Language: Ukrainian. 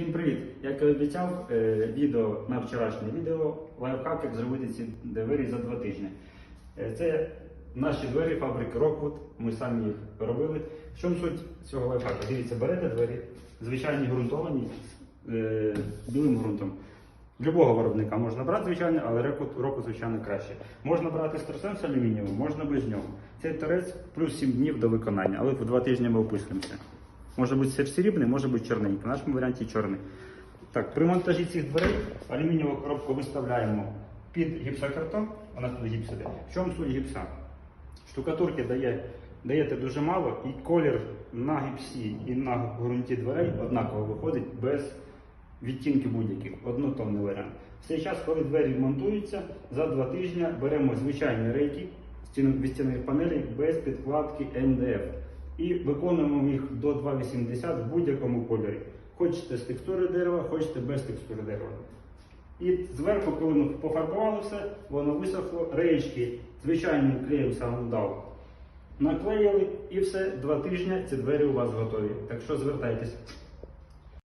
Всім привіт! Як і обіцяв, е, відео на вчорашнє відео лайфхак, як зробити ці двері за два тижні. Е, Це наші двері фабрики Rockwood, ми самі їх робили. В чому суть цього лайфхака? Дивіться, берете двері, звичайні ґрунтовані е, білим ґрунтом. Любого виробника можна брати, звичайно, але Rockwood, звичайно, краще. Можна брати з торцем з алюмінієвим, можна без нього. Цей торець плюс 7 днів до виконання, але в два тижні ми опустимося. Може бути срібний, може бути чорненький. В нашому варіанті чорний. Так, при монтажі цих дверей алюмінієву коробку виставляємо під гіпсокартон. У нас тут гіпс іде. В чому суть гіпса? Штукатурки дає, даєте дуже мало, і колір на гіпсі і на ґрунті дверей однаково виходить без відтінків будь-яких, однотонний варіант. В цей час, коли двері монтуються, за два тижні беремо звичайні рейки від стінових панелей без підкладки МДФ і виконуємо їх до 2,80 в будь-якому кольорі. Хочете з текстури дерева, хочете без текстури дерева. І зверху, коли ми пофарбували все, воно висохло, реєчки звичайним клеєм сам дав. Наклеїли і все, два тижні ці двері у вас готові. Так що звертайтесь.